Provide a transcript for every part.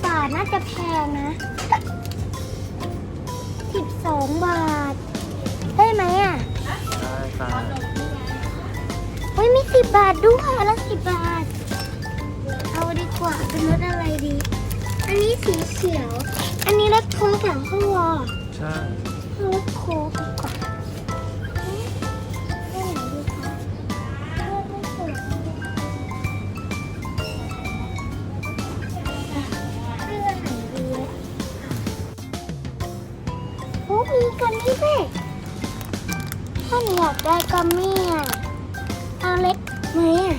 บบาทน่าจะแพงนะสิบสองบาทได้ไหมอะได้ค่ะเฮ้ยมีสิบบาทด้วยอันละสิบบาท เอาดีกว่าเป็นรสอะไรดี อันนี้สีเขียว อันนี้รสโค้กหลังข้าววอใช่เอารสโค้ก กัมมี่อะเอาเล็กไหมอะ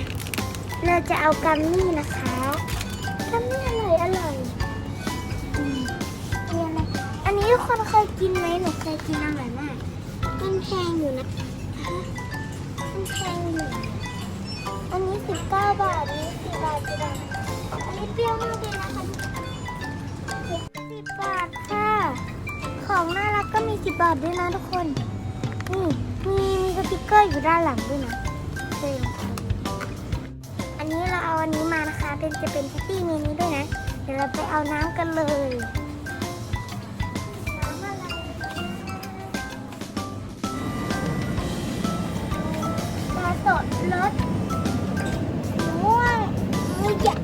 เราจะเอากัมมี่นะคะกัมมี่อร่อยอร่อยอืมมีอะไรอันนี้ทุกคนเคยกินไหมหนูเคยกินอร่อยมากมันแพงอยู่นะมันแพงอยู่อันนี้สิบเก้าบาทอันนี้สิบบาทสิบบาทอันนี้เปรี้ยวมากเลยนะคะสิบบาทค่ะ ของน่ารักก็มีสิบบาทด้วยนะทุกคน มีมีสติกเกอร์อยู่ด้านหลังด้วยนะเซ็งอันนี้เราเอาอันนี้มานะคะ เป็นจะเป็นแคตตี้มีนี้ด้วยนะ เดี๋ยวเราไปเอาน้ำกันเลยน้ำอะไรปลาสดรสม่วงมูยะ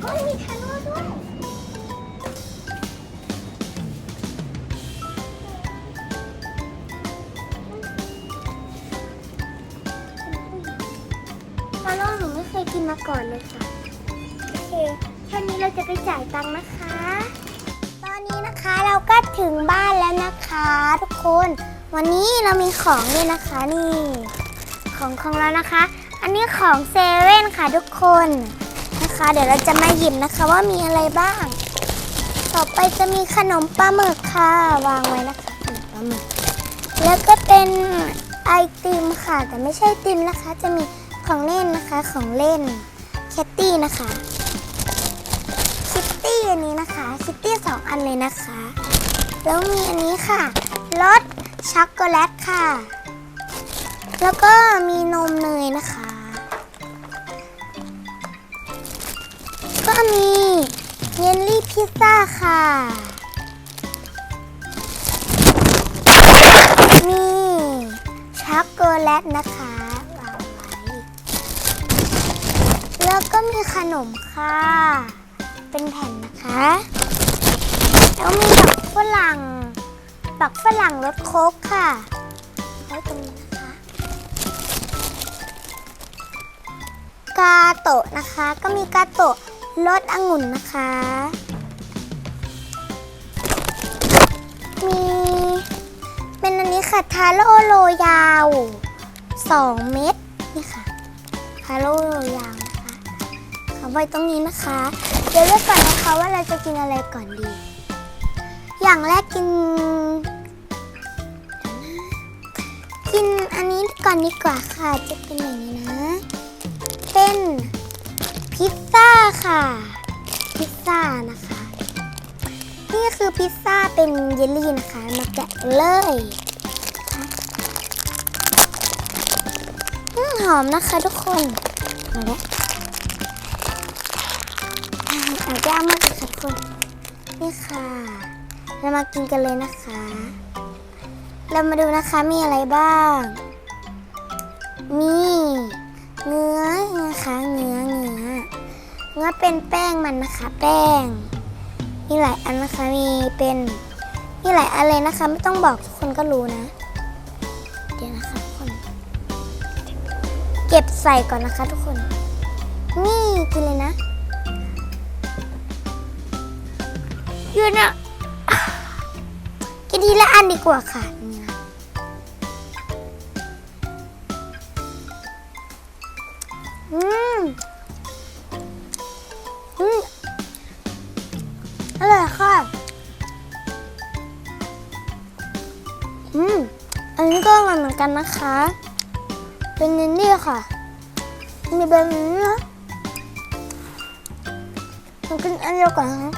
เฮ้ยมีคาโน่ด้วย ม่เคยกินมาก่อนเลยค่ะ โอเค แค่นี้เราจะไปจ่ายตังค์นะคะ ตอนนี้นะคะเราก็ถึงบ้านแล้วนะคะ ทุกคน วันนี้เรามีของด้วยนะคะนี่ ของของเรานะคะ อันนี้ของเซเว่นค่ะทุกคนนะคะ เดี๋ยวเราจะมาหยิบนะคะว่ามีอะไรบ้าง ต่อไปจะมีขนมปลาหมึกค่ะ วางไว้นะคะขนมปลาหมึก แล้วก็เป็นไอติมค่ะ แต่ไม่ใช่ไอติมนะคะ จะมี ของเล่นนะคะของเล่นแคตตี้นะคะคิตตี้อันนี้นะคะคิตตี้สองอันเลยนะคะ แล้วมีอันนี้ค่ะรสช็อกโกแลตค่ะ แล้วก็มีนมเนยนะคะ ก็มีเยลลี่พิซซ่าค่ะ มีช็อกโกแลตนะคะ แล้วก็มีขนมค่ะ เป็นแผ่นนะคะ แล้วมีบักฝรั่งบักฝรั่งรสโค้กค่ะไว้ตรงนี้นะคะ กาโตะนะคะ ก็มีกาโตะรสองุ่นนะคะ มีเป็นอันนี้ค่ะทาโร่โรยาว 2 เม็ดนี่ค่ะทาโร่โรยาว เอาไว้ตรงนี้นะคะ เดี๋ยวเลือกก่อนนะคะว่าเราจะกินอะไรก่อนดี อย่างแรกกิน กินอันนี้ก่อนดีกว่าค่ะ จะเป็นอย่างนี้นะ เป็นพิซซ่าค่ะ พิซซ่านะคะ นี่คือพิซซ่าเป็นเยลลี่นะคะ มาแกะเลยหอมนะคะทุกคน มาแล้ว นี่ค่ะ เรามากินกันเลยนะคะ เรามาดูนะคะมีอะไรบ้าง มีเนื้อนะคะเนื้อเนื้อเนื้อเป็นแป้งมันนะคะ แป้ง มีหลายอันนะคะมีเป็นมีหลายอันเลยนะคะ ไม่ต้องบอกทุกคนก็รู้นะ เดี๋ยวนะคะทุกคน เก็บใส่ก่อนนะคะทุกคน นี่กินเลยนะ นอะกินทีละอันดีกว่าค่ะ อืม อืมอร่อยค่ะ อืม อันนี้ก็อร่อยเหมือนกันนะคะ เป็นเนนี่ค่ะ มีแบบนี้นะผมกินอันเดียวกันนะ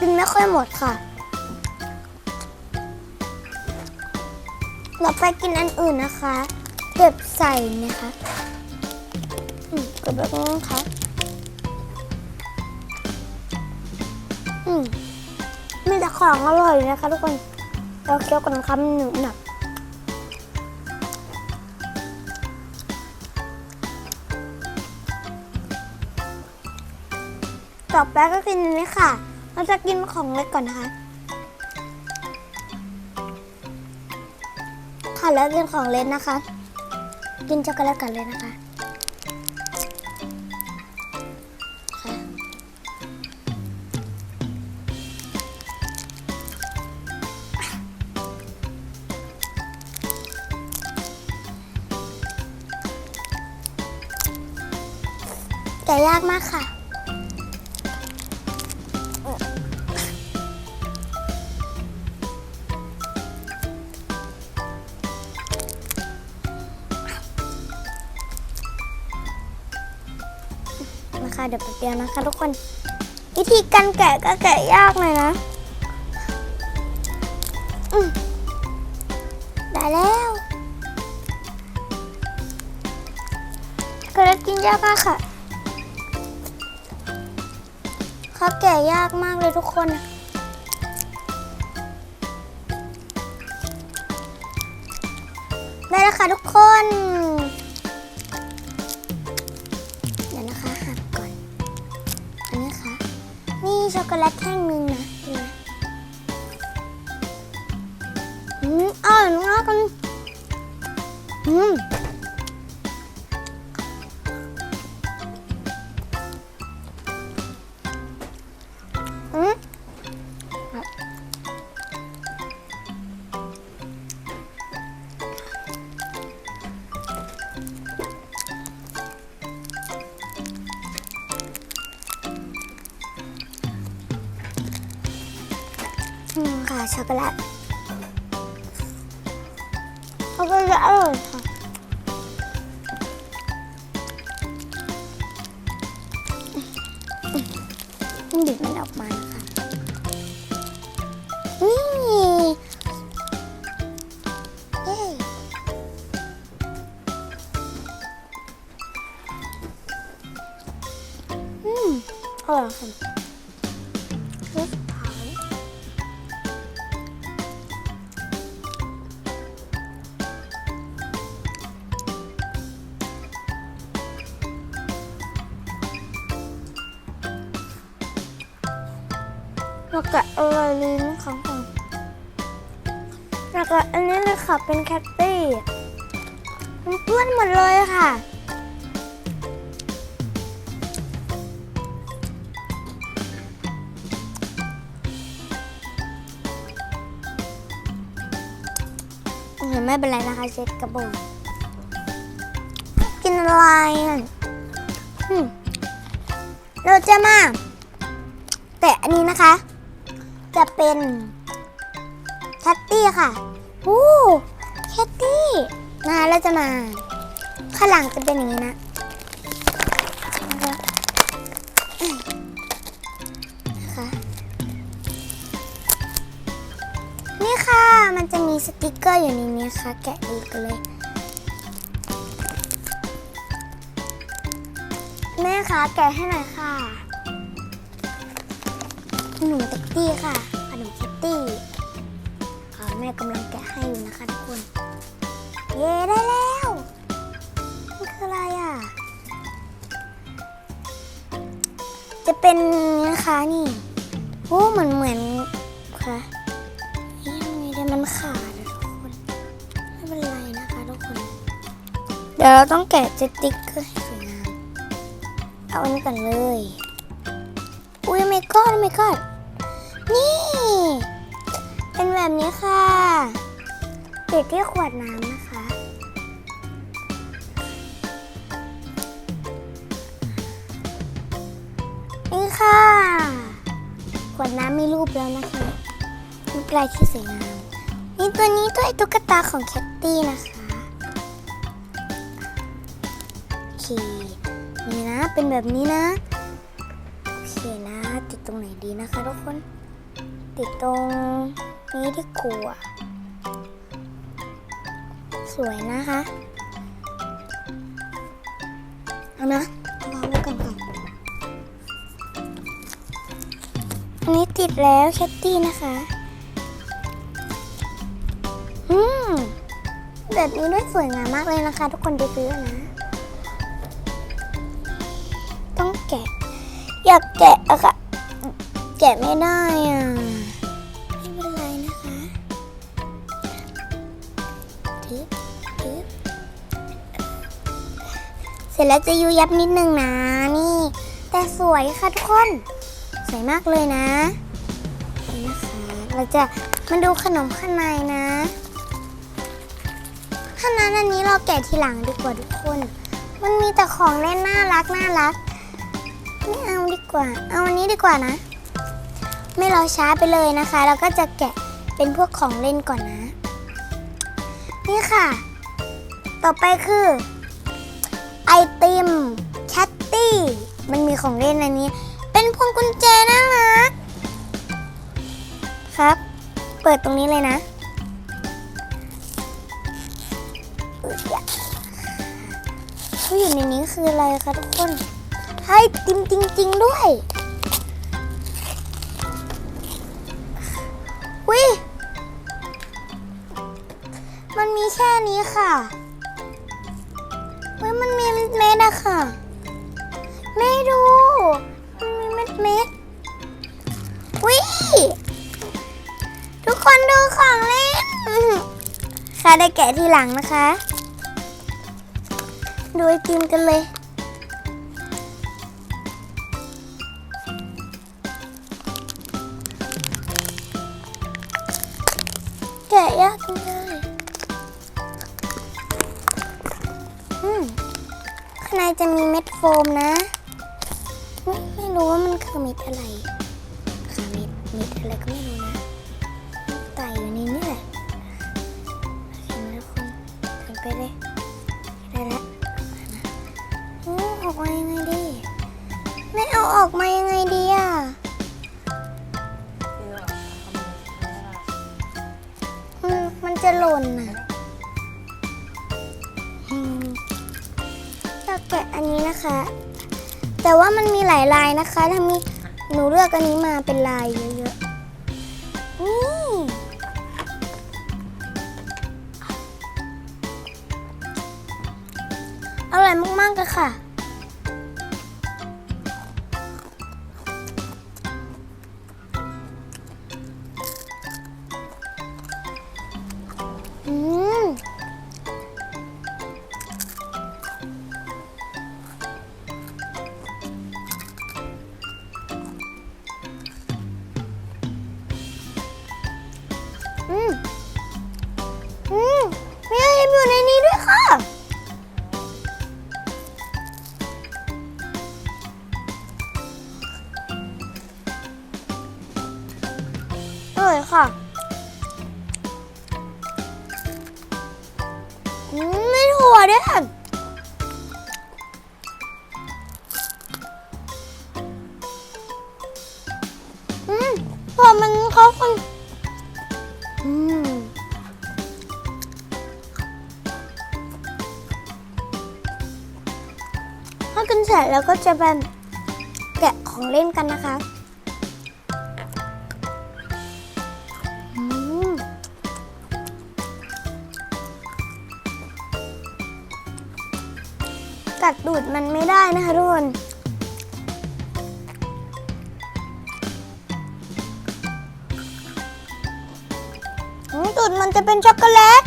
กินไม่ค่อยหมดค่ะ เราไปกินอันอื่นนะคะ เก็บใส่นะคะอืมเก็บแบบนี้นะคะอืมมีแต่ของอร่อยนะคะทุกคน เราเคี้ยวกันคำหนึ่งหนักต่อไปก็กินอันนี้ค่ะ เราจะกินของเล็กก่อนนะคะ ค่ะแล้วกินของเล็กนะคะ กินช็อกโกแลตกันเลยนะคะค่ะแต่ยากมากค่ะ เดี๋ยวแป๊บเดียวนะคะทุกคน วิธีการแกะก็แกะยากเลยนะได้แล้วก็เลยกินยากมากค่ะเขาแกะยากมากเลยทุกคนได้แล้วค่ะทุกคน ช็อกโกแลตแท่งหนึ่งนะนี่นะอืมอร่อยมากกันอืม ช็อกโกแลตช็อกโกแลตอร่อยค่ะมันดิบมันออกมานะคะนี่เย้อืมอร่อยค่ะ ค่ะเป็นแคตตี้มันเปื้อนหมดเลยค่ะอืมไม่เป็นไรนะคะเช็ดกระบอกกินอะไรเราจะมา แต่อันนี้นะคะ จะเป็นแคตตี้ค่ะ อู้แคตตี้นะเราจะมา ข้างหลังจะเป็นอย่างนี้นะนะคะนี่ค่ะ มันจะมีสติกเกอร์อยู่ในนี้ค่ะ แกะดูกันเลย แม่คะแกะให้หน่อยค่ะขนมแคตตี้ค่ะขนมแคตตี้ แม่กำลังแกะให้อยู่นะคะทุกคน เย้ได้แล้วมันคืออะไรอะ จะเป็นนะคะนี่โอ้เหมือนเหมือนค่ะยังไงเดี๋ยวมันขาดอะทุกคน ไม่เป็นไรนะคะทุกคน เดี๋ยวเราต้องแกะสติ๊กเกอร์ให้สวยงามเอาอันนี้ก่อนเลย อุ้ยไม่กอดไม่กอดนี่ เป็นแบบนี้ค่ะติดที่ขวดน้ำนะคะ นี่ค่ะ ขวดน้ำมีรูปแล้วนะคะรูปลายที่สวยงามมีตัวนี้ด้วยตุ๊กตาของแคตตี้นะคะโอเคนี่นะเป็นแบบนี้นะโอเคนะ ติดตรงไหนดีนะคะทุกคน ติดตรง นี้ที่กลัว สวยนะคะเอานะวางไว้ก่อนก่อนอันนี้ติดแล้วแคตตี้นะคะอืมแบบนี้ด้วยสวยงามมากเลยนะคะ ทุกคนไปซื้อนะ ต้องแกะ อยากแกะอะค่ะ แกะไม่ได้อะ ร็จแล้วจะยุยับนิดนึงนะนี่ แต่สวยค่ะทุกคน สวยมากเลยนะนี่นะคะเราจะมาดูขนมข้างในนะถ้านั้นอันนี้เราแกะทีหลังดีกว่าทุกคน มันมีแต่ของเล่นน่ารักน่ารักไม่เอาดีกว่า เอาอันนี้ดีกว่านะ ไม่รอช้าไปเลยนะคะ เราก็จะแกะเป็นพวกของเล่นก่อนนะ นี่ค่ะ ต่อไปคือไอ ของเล่นอันนี้ เป็นพวงกุญแจน่ารักครับ เปิดตรงนี้เลยนะอุ๊ยอย่าผู้อยู่ในนี้คืออะไรคะทุกคนให้ติมจริง ๆ ด้วย ทุกคนดูของเล่นค่ะได้แกะทีหลังนะคะ ดูไอติมกันเลย แกะยากจังเลยข้างในจะมีเม็ดโฟมนะ เห็นไปเลย ได้แล้วนะโอ้ออกมายังไงดี ไม่เอาออกมายังไงดีอะมันมันจะหล่นน่ะอืมจะแกะอันนี้นะคะ แต่ว่ามันมีหลายลายนะคะ ถ้ามีหนูเลือกอันนี้มาเป็นลายเยอะ ม ยค่ะมไม่ถั่วด้วยค่ะอืมถั่วมันเขาคนอืมพอกินเสร็จแล้วก็จะเป็นแกะของเล่นกันนะคะ กัดดูดมันไม่ได้นะคะทุกคนดูดมันจะเป็นช็อกโกแลต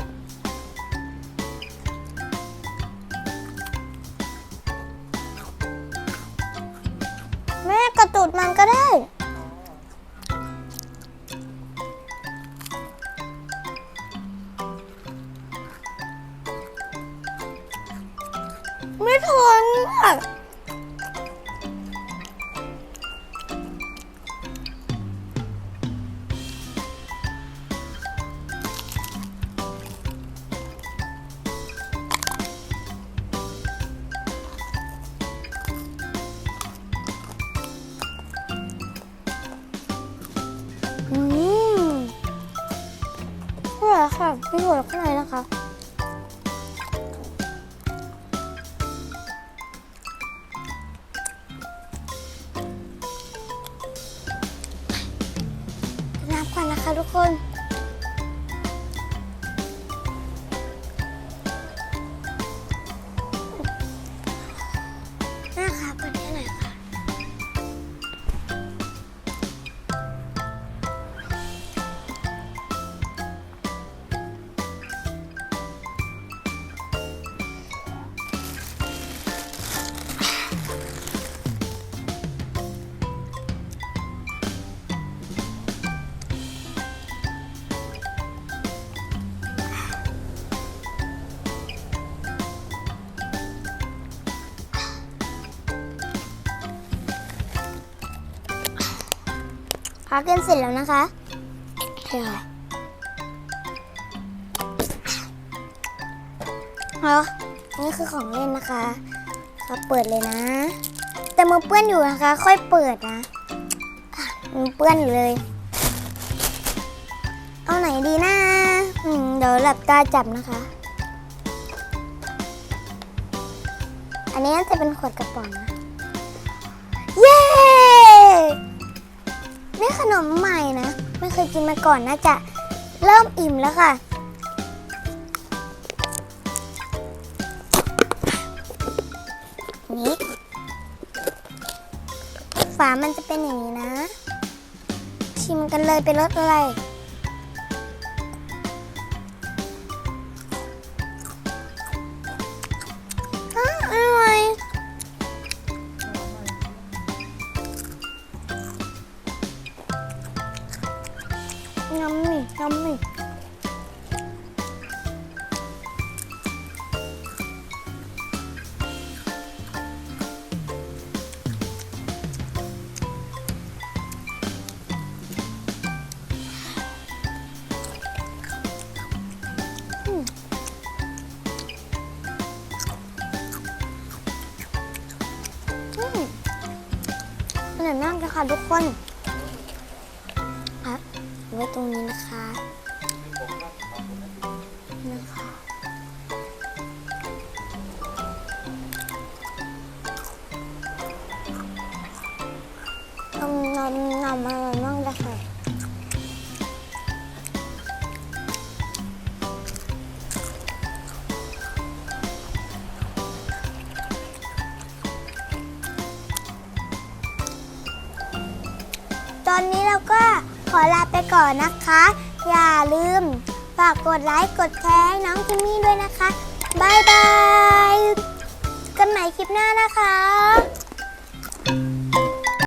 ก่อนนะคะทุกคน พักกันเสร็จแล้วนะคะใช่ค่ะเอานี่คือของเล่นนะคะเราเปิดเลยนะ แต่มือเปื้อนอยู่นะคะ ค่อยเปิดนะมือเปื้อนอยู่เลย เอาไหนดีนะเดี๋ยวหลับตาจับนะคะ อันนี้น่าจะเป็นขวดกระป๋องนะ ได้ขนมใหม่นะ ไม่เคยกินมาก่อนน่าจะเริ่มอิ่มแล้วค่ะ นี่ฝามันจะเป็นอย่างนี้นะ ชิมกันเลยเป็นรสอะไร ยำมี่ยำมี่ำนำนำอร่อยมากเลยค่ะตอนนี้เราก็ขอลาไปก่อนนะคะ อย่าลืมฝากกดไลค์ กดแชร์ให้น้องจิมมี่ด้วยนะคะบายบาย กันใหม่คลิปหน้านะคะ